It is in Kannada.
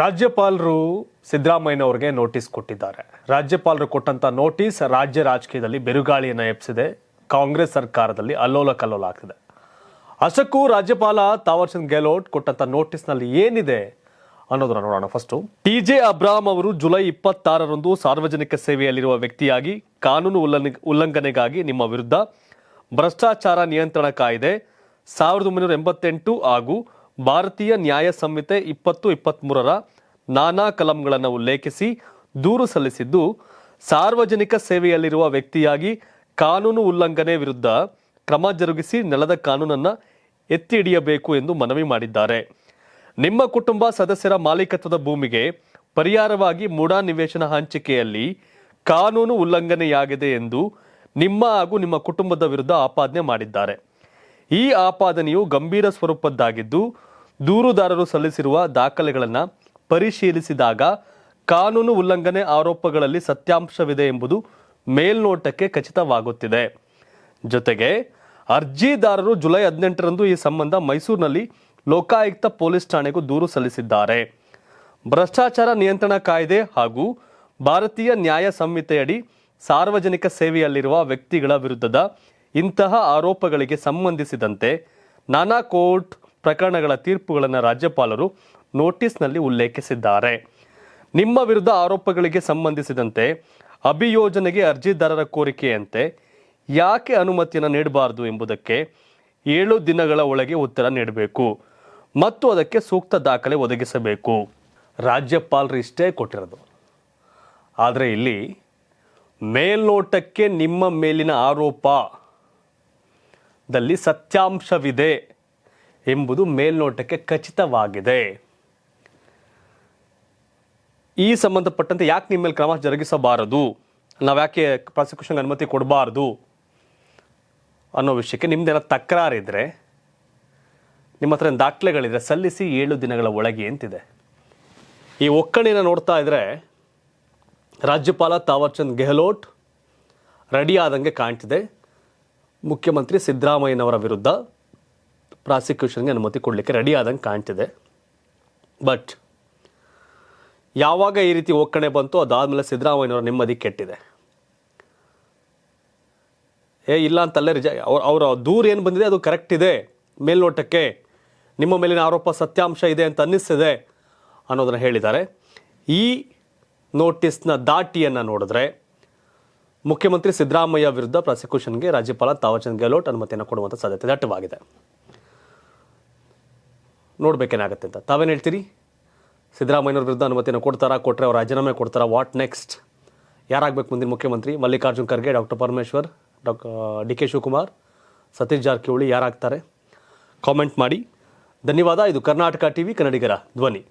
ರಾಜ್ಯಪಾಲರು ಸಿದ್ದರಾಮಯ್ಯನವ್ರಿಗೆ ನೋಟಿಸ್ ಕೊಟ್ಟಿದ್ದಾರೆ. ರಾಜ್ಯಪಾಲರು ಕೊಟ್ಟಂತ ನೋಟಿಸ್ ರಾಜ್ಯ ರಾಜಕೀಯದಲ್ಲಿ ಬಿರುಗಾಳಿಯನ್ನು ಎಬ್ಸಿದೆ. ಕಾಂಗ್ರೆಸ್ ಸರ್ಕಾರದಲ್ಲಿ ಅಲ್ಲೋಲ ಕಲ್ಲೋಲ ಆಗ್ತಿದೆ. ಅಷ್ಟಕ್ಕೂ ರಾಜ್ಯಪಾಲ ತಾವರ್ಚಂದ್ ಗೆಹ್ಲೋಟ್ ಕೊಟ್ಟಂತ ನೋಟಿಸ್ನಲ್ಲಿ ಏನಿದೆ ಅನ್ನೋದನ್ನ ನೋಡೋಣ ಫಸ್ಟು. ಟಿ ಜೆ ಅಬ್ರಾಹಂ ಅವರು ಜುಲೈ ಇಪ್ಪತ್ತಾರರಂದು ಸಾರ್ವಜನಿಕ ಸೇವೆಯಲ್ಲಿರುವ ವ್ಯಕ್ತಿಯಾಗಿ ಕಾನೂನು ಉಲ್ಲಂಘನೆ ಉಲ್ಲಂಘನೆಗಾಗಿ ನಿಮ್ಮ ವಿರುದ್ಧ ಭ್ರಷ್ಟಾಚಾರ ನಿಯಂತ್ರಣ ಕಾಯ್ದೆ ಸಾವಿರದ ಒಂಬೈನೂರ ಎಂಬತ್ತೆಂಟು ಹಾಗೂ ಭಾರತೀಯ ನ್ಯಾಯ ಸಂಹಿತೆ ಇಪ್ಪತ್ತು ಇಪ್ಪತ್ತ್ಮೂರರ ನಾನಾ ಕಲಂಗಳನ್ನು ಉಲ್ಲೇಖಿಸಿ ದೂರು ಸಲ್ಲಿಸಿದ್ದು, ಸಾರ್ವಜನಿಕ ಸೇವೆಯಲ್ಲಿರುವ ವ್ಯಕ್ತಿಯಾಗಿ ಕಾನೂನು ಉಲ್ಲಂಘನೆ ವಿರುದ್ಧ ಕ್ರಮ ಜರುಗಿಸಿ ನೆಲದ ಕಾನೂನನ್ನು ಎತ್ತಿ ಹಿಡಿಯಬೇಕು ಎಂದು ಮನವಿ ಮಾಡಿದ್ದಾರೆ. ನಿಮ್ಮ ಕುಟುಂಬ ಸದಸ್ಯರ ಮಾಲೀಕತ್ವದ ಭೂಮಿಗೆ ಪರಿಹಾರವಾಗಿ ಮೂಡಾ ನಿವೇಶನ ಹಂಚಿಕೆಯಲ್ಲಿ ಕಾನೂನು ಉಲ್ಲಂಘನೆಯಾಗಿದೆ ಎಂದು ನಿಮ್ಮ ಹಾಗೂ ನಿಮ್ಮ ಕುಟುಂಬದ ವಿರುದ್ಧ ಆಪಾದನೆ ಮಾಡಿದ್ದಾರೆ. ಈ ಆಪಾದನೆಯು ಗಂಭೀರ ಸ್ವರೂಪದ್ದಾಗಿದ್ದು ದೂರುದಾರರು ಸಲ್ಲಿಸಿರುವ ದಾಖಲೆಗಳನ್ನು ಪರಿಶೀಲಿಸಿದಾಗ ಕಾನೂನು ಉಲ್ಲಂಘನೆ ಆರೋಪಗಳಲ್ಲಿ ಸತ್ಯಾಂಶವಿದೆ ಎಂಬುದು ಮೇಲ್ನೋಟಕ್ಕೆ ಖಚಿತವಾಗುತ್ತಿದೆ. ಜೊತೆಗೆ ಅರ್ಜಿದಾರರು ಜುಲೈ ಹದಿನೆಂಟರಂದು ಈ ಸಂಬಂಧ ಮೈಸೂರಿನಲ್ಲಿ ಲೋಕಾಯುಕ್ತ ಪೊಲೀಸ್ ಠಾಣೆಗೂ ದೂರು ಸಲ್ಲಿಸಿದ್ದಾರೆ. ಭ್ರಷ್ಟಾಚಾರ ನಿಯಂತ್ರಣ ಕಾಯ್ದೆ ಹಾಗೂ ಭಾರತೀಯ ನ್ಯಾಯ ಸಂಹಿತೆಯಡಿ ಸಾರ್ವಜನಿಕ ಸೇವೆಯಲ್ಲಿರುವ ವ್ಯಕ್ತಿಗಳ ವಿರುದ್ಧದ ಇಂತಹ ಆರೋಪಗಳಿಗೆ ಸಂಬಂಧಿಸಿದಂತೆ ನಾನಾ ಕೋರ್ಟ್ ಪ್ರಕರಣಗಳ ತೀರ್ಪುಗಳನ್ನು ರಾಜ್ಯಪಾಲರು ನೋಟಿಸ್ನಲ್ಲಿ ಉಲ್ಲೇಖಿಸಿದ್ದಾರೆ. ನಿಮ್ಮ ವಿರುದ್ಧ ಆರೋಪಗಳಿಗೆ ಸಂಬಂಧಿಸಿದಂತೆ ಅಭಿಯೋಜನೆಗೆ ಅರ್ಜಿದಾರರ ಕೋರಿಕೆಯಂತೆ ಯಾಕೆ ಅನುಮತಿಯನ್ನು ನೀಡಬಾರದು ಎಂಬುದಕ್ಕೆ ಏಳು ದಿನಗಳ ಒಳಗೆ ಉತ್ತರ ನೀಡಬೇಕು ಮತ್ತು ಅದಕ್ಕೆ ಸೂಕ್ತ ದಾಖಲೆ ಒದಗಿಸಬೇಕು. ರಾಜ್ಯಪಾಲರು ಇಷ್ಟೇ ಕೊಟ್ಟಿರೋದು. ಆದರೆ ಇಲ್ಲಿ ಮೇಲ್ನೋಟಕ್ಕೆ ನಿಮ್ಮ ಮೇಲಿನ ಆರೋಪದಲ್ಲಿ ಸತ್ಯಾಂಶವಿದೆ. ಎಂಬುದು ಮೇಲ್ನೋಟಕ್ಕೆ ಖಚಿತವಾಗಿದೆ. ಈ ಸಂಬಂಧಪಟ್ಟಂತೆ ಯಾಕೆ ನಿಮ್ಮ ಮೇಲೆ ಕ್ರಮ ಜರುಗಿಸಬಾರದು? ನಾವು ಯಾಕೆ ಪ್ರಾಸಿಕ್ಯೂಷನ್ಗೆ ಅನುಮತಿ ಕೊಡಬಾರದು? ಅನ್ನೋ ವಿಷಯಕ್ಕೆ ನಿಮ್ದೆಲ್ಲ ತಕರಾರಿದ್ರೆ, ನಿಮ್ಮ ಹತ್ರ ದಾಖಲೆಗಳಿದೆ ಸಲ್ಲಿಸಿ ಏಳು ದಿನಗಳ ಒಳಗೆ ಅಂತಿದೆ. ಈ ಒಕ್ಕಣಿನ ನೋಡ್ತಾ ಇದ್ರೆ ರಾಜ್ಯಪಾಲ ತಾವರ್ಚಂದ್ ಗೆಹ್ಲೋಟ್ ರೆಡಿ ಆದಂಗೆ ಕಾಣ್ತಿದೆ. ಮುಖ್ಯಮಂತ್ರಿ ಸಿದ್ದರಾಮಯ್ಯನವರ ವಿರುದ್ಧ ಪ್ರಾಸಿಕ್ಯೂಷನ್ಗೆ ಅನುಮತಿ ಕೊಡಲಿಕ್ಕೆ ರೆಡಿ ಆದಂಗೆ ಕಾಣ್ತಿದೆ. ಬಟ್ ಯಾವಾಗ ಈ ರೀತಿ ಒಕ್ಕಣೆ ಬಂತು ಅದಾದಮೇಲೆ ಸಿದ್ದರಾಮಯ್ಯನವರ ನೆಮ್ಮದಿ ಕೆಟ್ಟಿದೆ. ಏ, ಇಲ್ಲ ಅಂತಲ್ಲೇ ರಿಜ, ಅವ್ರ, ಅವರ ದೂರ ಏನು ಬಂದಿದೆ ಅದು ಕರೆಕ್ಟ್ ಇದೆ. ಮೇಲ್ನೋಟಕ್ಕೆ ನಿಮ್ಮ ಮೇಲಿನ ಆರೋಪ ಸತ್ಯಾಂಶ ಇದೆ ಅಂತ ಅನ್ನಿಸ್ತಿದೆ ಅನ್ನೋದನ್ನು ಹೇಳಿದ್ದಾರೆ. ಈ ನೋಟಿಸ್ನ ದಾಟಿಯನ್ನು ನೋಡಿದ್ರೆ ಮುಖ್ಯಮಂತ್ರಿ ಸಿದ್ದರಾಮಯ್ಯ ವಿರುದ್ಧ ಪ್ರಾಸಿಕ್ಯೂಷನ್ಗೆ ರಾಜ್ಯಪಾಲ ತಾವರ್ಚಂದ್ ಗೆಹ್ಲೋಟ್ ಅನುಮತಿಯನ್ನು ಕೊಡುವಂಥ ಸಾಧ್ಯತೆ ದಟ್ಟವಾಗಿದೆ. ನೋಡ್ಬೇಕೇನಾಗುತ್ತೆ ಅಂತ. ತಾವೇನು ಹೇಳ್ತೀರಿ? ಸಿದ್ದರಾಮಯ್ಯನವ್ರ ವಿರುದ್ಧ ಅನುಮತಿಯನ್ನು ಕೊಡ್ತಾರಾ? ಕೊಟ್ಟರೆ ಅವ್ರು ರಾಜೀನಾಮೆ ಕೊಡ್ತಾರಾ? ವಾಟ್ ನೆಕ್ಸ್ಟ್ ಯಾರಾಗಬೇಕು ಮುಂದಿನ ಮುಖ್ಯಮಂತ್ರಿ? Mallikarjun Kharge, doctor Parameshwar doctor D K Shivakumar, Satish Jarkiholi ಯಾರಾಗ್ತಾರೆ? Comment ಮಾಡಿ. ಧನ್ಯವಾದ. ಇದು ಕರ್ನಾಟಕ ಟಿವಿ, ಕನ್ನಡಿಗರ ಧ್ವನಿ.